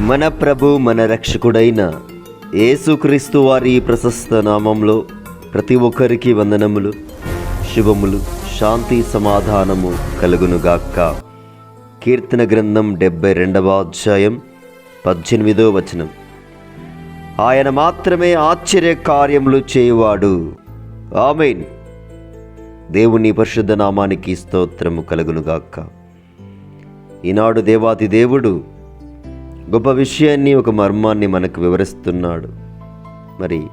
మన ప్రభు మన రక్షకుడైన యేసుక్రీస్తు వారి ప్రశస్త నామంలో ప్రతి ఒక్కరికి వందనములు శుభములు శాంతి సమాధానము కలుగునుగాక. కీర్తన గ్రంథం డెబ్బై రెండవ అధ్యాయం పద్దెనిమిదో వచనం. ఆయన మాత్రమే ఆశ్చర్య కార్యములు చేయువాడు. ఆమెన్. దేవుని పరిశుద్ధ నామానికి స్తోత్రము కలుగునుగాక. ఈనాడు దేవాతి దేవుడు గొప్ప విషయాన్ని ఒక మర్మాన్ని మనకు వివరిస్తున్నాడు. మరి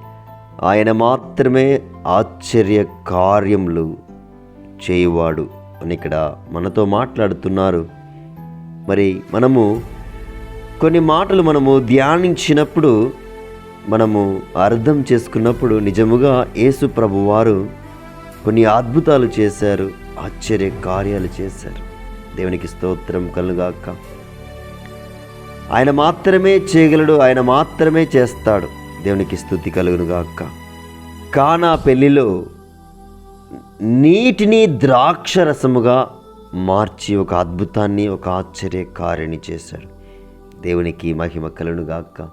ఆయన మాత్రమే ఆశ్చర్య కార్యములు చేయువాడు అని ఇక్కడ మనతో మాట్లాడుతున్నారు. మరి మనము కొన్ని మాటలు మనము ధ్యానించినప్పుడు మనము అర్థం చేసుకున్నప్పుడు నిజముగా యేసు ప్రభువారు కొన్ని అద్భుతాలు చేశారు ఆశ్చర్య కార్యాలు చేశారు. దేవునికి స్తోత్రం కలుగాక. ఆయన మాత్రమే చేయగలడు ఆయన మాత్రమే చేస్తాడు. దేవునికి స్థుతి కలుగునుగాక కానా పెళ్ళిలో నీటిని ద్రాక్షరసముగా మార్చి ఒక అద్భుతాన్ని ఒక ఆశ్చర్యకారిణి చేశాడు. దేవునికి మహిమ కలుగునుగాక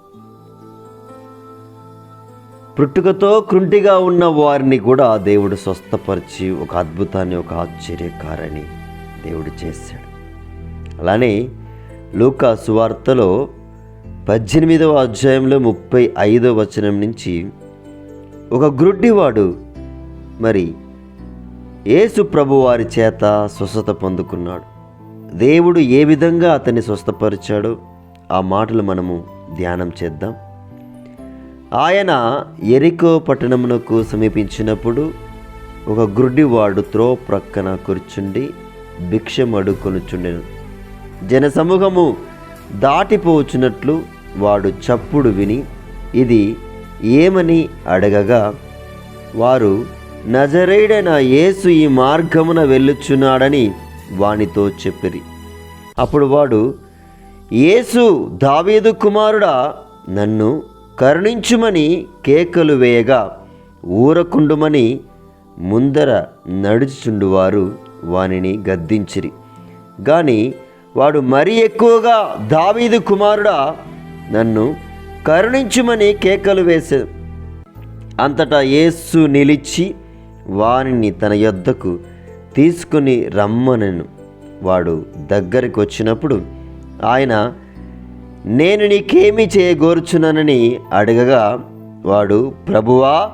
పుట్టుకతో కృంటిగా ఉన్న వారిని కూడా దేవుడు స్వస్థపరిచి ఒక అద్భుతాన్ని ఒక ఆశ్చర్యకారిణి దేవుడు చేశాడు. అలానే లూకా సువార్తలో పద్దెనిమిదవ అధ్యాయంలో ముప్పై ఐదవ వచనం నుంచి ఒక గ్రుడ్డివాడు మరి యేసు ప్రభు వారి చేత స్వస్థత పొందుకున్నాడు. దేవుడు ఏ విధంగా అతన్ని స్వస్థపరిచాడో ఆ మాటలు మనము ధ్యానం చేద్దాం. ఆయన ఎరికో పట్టణమునకు సమీపించినప్పుడు ఒక గ్రుడ్డివాడు త్రో ప్రక్కన కూర్చుండి భిక్షం అడుక్కొనుచుండెను జనసమూహము దాటిపోవచ్చున్నట్లు వాడు చప్పుడు విని ఇది ఏమని అడగగా వారు నజరేడైన యేసు ఈ మార్గమున వెళ్ళుచున్నాడని వానితో చెప్పిరి. అప్పుడు వాడు యేసు దావీదు కుమారుడా నన్ను కరుణించుమని కేకలు వేయగా ఊరకుండుమని ముందర నడుచుచుండువారు వానిని గద్దించిరి. కానీ వాడు మరీ ఎక్కువగా దావీదు కుమారుడా నన్ను కరుణించుమని కేకలు వేశాడు అంతటా యేస్సు నిలిచి వానిని తన యొద్దకు తీసుకుని రమ్మనను. వాడు దగ్గరికి వచ్చినప్పుడు ఆయన నేను నీకేమి చేయగోరుచున్నానని అడగగా వాడు ప్రభువా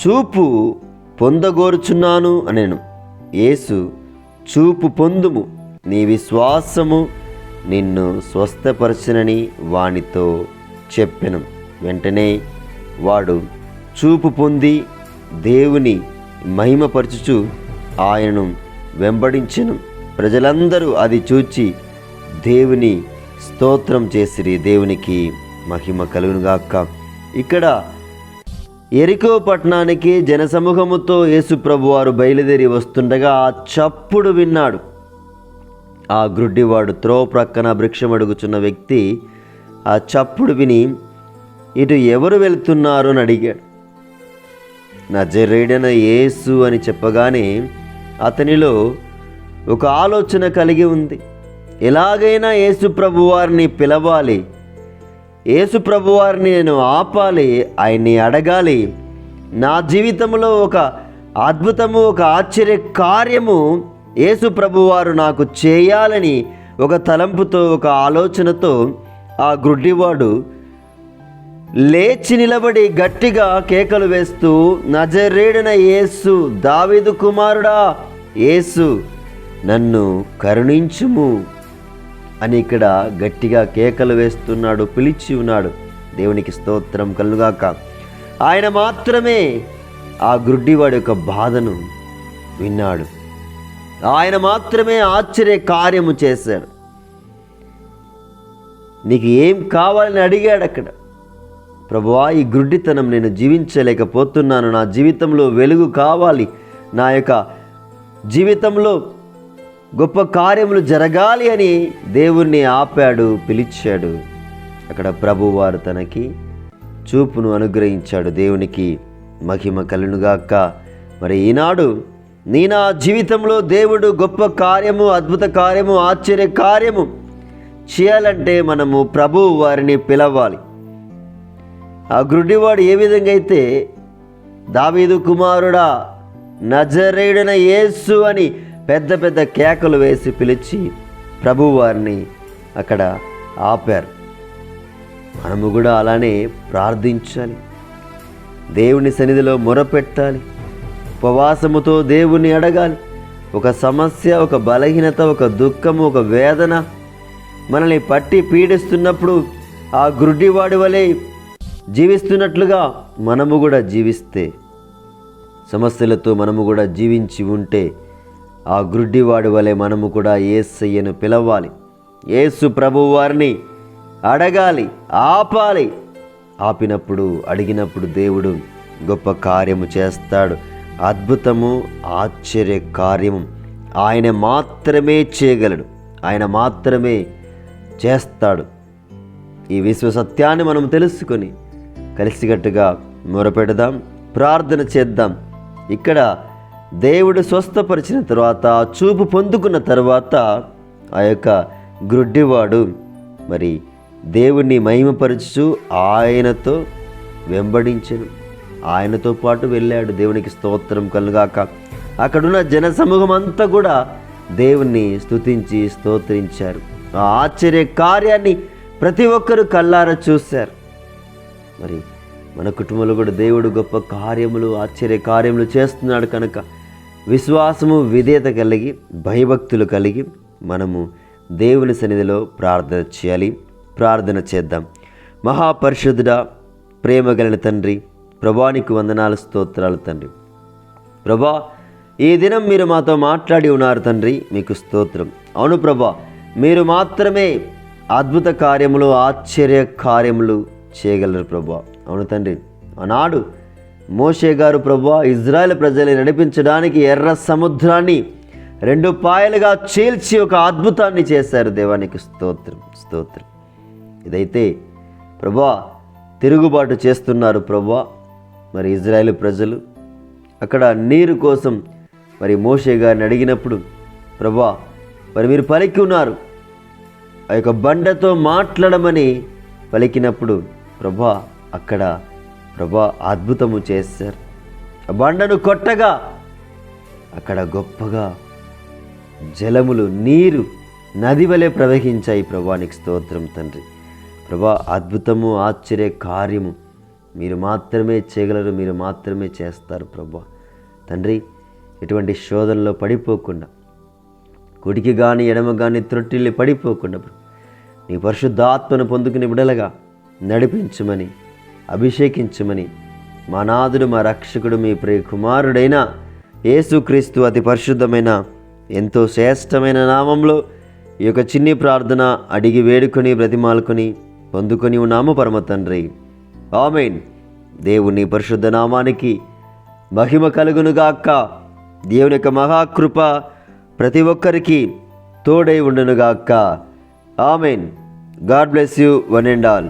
చూపు పొందగోరుచున్నాను అనేను. యేసు చూపు పొందుము. నీ విశ్వాసము నిన్ను స్వస్థపరచునని వానితో చెప్పెను. వెంటనే వాడు చూపు పొంది దేవుని మహిమపరచుచు ఆయనను వెంబడించెను. ప్రజలందరూ అది చూచి దేవుని స్తోత్రం చేసిరి దేవునికి మహిమ కలుగునుగాక. ఇక్కడ ఎరికో పట్టణానికి జనసమూహముతో యేసుప్రభు వారు బయలుదేరి వస్తుండగా ఆ చప్పుడు విన్నాడు. ఆ గ్రుడ్డివాడు త్రో ప్రక్కన వృక్షం అడుగుచున్న వ్యక్తి ఆ చప్పుడు విని ఇటు ఎవరు వెళ్తున్నారు? అని అడిగాడు. నా నజరేడన యేసు అని చెప్పగానే అతనిలో ఒక ఆలోచన కలిగి ఉంది. ఎలాగైనా యేసు ప్రభువారిని పిలవాలి. యేసు ప్రభువారిని నేను ఆపాలి. ఆయన్ని అడగాలి. నా జీవితంలో ఒక అద్భుతము ఒక ఆశ్చర్య కార్యము యేసు ప్రభువారు నాకు చేయాలని ఒక తలంపుతో ఒక ఆలోచనతో ఆ గ్రుడ్డివాడు లేచి నిలబడి గట్టిగా కేకలు వేస్తూ నజరేడిన యేసు దావీదు కుమారుడా యేసు నన్ను కరుణించుము. అని ఇక్కడ గట్టిగా కేకలు వేస్తున్నాడు పిలిచి ఉన్నాడు. దేవునికి స్తోత్రం కలుగాక. ఆయన మాత్రమే ఆ గ్రుడ్డివాడి యొక్క బాధను విన్నాడు. ఆయన మాత్రమే ఆశ్చర్య కార్యము చేశాడు. నీకు ఏం కావాలని అడిగాడు అక్కడ. ప్రభువా ఈ గుడ్డితనం నేను జీవించలేకపోతున్నాను. నా జీవితంలో వెలుగు కావాలి. నా యొక్క జీవితంలో గొప్ప కార్యములు జరగాలి అని దేవుణ్ణి ఆపాడు పిలిచాడు. అక్కడ ప్రభువారు తనకి చూపును అనుగ్రహించాడు. దేవునికి మహిమ కలునుగాక మరి ఈనాడు నీ నా జీవితంలో దేవుడు గొప్ప కార్యము అద్భుత కార్యము ఆశ్చర్య కార్యము చేయాలంటే మనము ప్రభువు వారిని పిలవాలి. ఆ గుడ్డివాడు ఏ విధంగా అయితే దావీదు కుమారుడా నజరేయుడన యేసు అని పెద్ద పెద్ద కేకలు వేసి పిలిచి ప్రభు వారిని అక్కడ ఆపారు. మనము కూడా అలానే ప్రార్థించాలి. దేవుని సన్నిధిలో మొరపెట్టాలి. ఉపవాసముతో దేవుని అడగాలి. ఒక సమస్య ఒక బలహీనత ఒక దుఃఖము ఒక వేదన మనల్ని పట్టి పీడిస్తున్నప్పుడు ఆ గుడ్డివాడి వలె జీవిస్తున్నట్లుగా మనము కూడా జీవిస్తే సమస్యలతో మనము కూడా జీవించి ఉంటే ఆ గుడ్డివాడి వలె మనము కూడా ఏసయ్యను పిలవాలి. ఏసు ప్రభు వారిని అడగాలి ఆపాలి. ఆపినప్పుడు అడిగినప్పుడు దేవుడు గొప్ప కార్యము చేస్తాడు. అద్భుతము ఆశ్చర్య కార్యము. ఆయన మాత్రమే చేయగలడు. ఆయన మాత్రమే చేస్తాడు. ఈ విశ్వ సత్యాన్ని మనం తెలుసుకొని కలిసికట్టుగా మొరపెడదాం ప్రార్థన చేద్దాం. ఇక్కడ దేవుడు స్వస్థపరిచిన తర్వాత చూపు పొందుకున్న తర్వాత ఆ యొక్క గ్రుడ్డివాడు మరి దేవుణ్ణి మహిమపరచు ఆయనతో వెంబడించను. ఆయనతో పాటు వెళ్ళాడు. దేవునికి స్తోత్రం కలుగాక. అక్కడున్న జన సమూహం అంతా కూడా దేవుణ్ణి స్తుతించి స్తోత్రించారు. ఆ ఆశ్చర్య కార్యాన్ని ప్రతి ఒక్కరూ కల్లారా చూశారు. మరి మన కుటుంబంలో కూడా దేవుడు గొప్ప కార్యములు ఆశ్చర్య కార్యములు చేస్తున్నాడు కనుక విశ్వాసము విధేయత కలిగి భయభక్తులు కలిగి మనము దేవుని సన్నిధిలో ప్రార్థన చేయాలి. ప్రార్థన చేద్దాం. మహాపరిశుద్ధుడ ప్రేమ కలిగిన తండ్రి ప్రభానికి వందనాలు స్తోత్రాలు తండ్రి. ప్రభా ఈ దినం మీరు మాతో మాట్లాడి ఉన్నారు తండ్రి మీకు స్తోత్రం. అవును ప్రభా మీరు మాత్రమే అద్భుత కార్యములు ఆశ్చర్య కార్యములు చేయగలరు ప్రభా. అవును తండ్రి ఆనాడు మోషే గారు ప్రభా ఇజ్రాయెల్ ప్రజల్ని నడిపించడానికి ఎర్ర సముద్రాన్ని రెండు పాయలుగా చీల్చి ఒక అద్భుతాన్ని చేశారు. దేవానికి స్తోత్రం స్తోత్రం. ఇదైతే ప్రభా తిరుగుబాటు చేస్తున్నారు ప్రభా. మరి ఇజ్రాయేల్ ప్రజలు అక్కడ నీరు కోసం మరి మోషే గారిని అడిగినప్పుడు ప్రభా మరి మీరు పలికి ఉన్నారు. ఆ యొక్క బండతో మాట్లాడమని పలికినప్పుడు ప్రభా అక్కడ ప్రభా అద్భుతము చేశారు. ఆ బండను కొట్టగా అక్కడ గొప్పగా జలములు నీరు నది వలె ప్రవహించాయి. ప్రభానికి స్తోత్రం తండ్రి. ప్రభా అద్భుతము ఆశ్చర్య కార్యము. మీరు మాత్రమే చేయగలరు మీరు మాత్రమే చేస్తారు ప్రభా. తండ్రి ఎటువంటి శోధనలో పడిపోకుండా కుడికి కానీ ఎడమ కానీ త్రొట్టిల్లి పడిపోకుండా నీ పరిశుద్ధాత్మను పొందుకుని విడలగా నడిపించమని అభిషేకించమని మా నాథుడు మా రక్షకుడు మీ ప్రియ కుమారుడైన యేసుక్రీస్తు అతి పరిశుద్ధమైన ఎంతో శ్రేష్టమైన నామంలో ఈ యొక్క చిన్ని ప్రార్థన అడిగి వేడుకొని బ్రతిమాలుకొని పొందుకొని ఉన్నాము పరమ తండ్రి. ఆమెన్. దేవుని పరిశుద్ధ నామానికి మహిమ కలుగునుగాక. దేవుని యొక్క మహాకృప ప్రతి ఒక్కరికి తోడై ఉండునుగాక. Amen. God bless you one and all.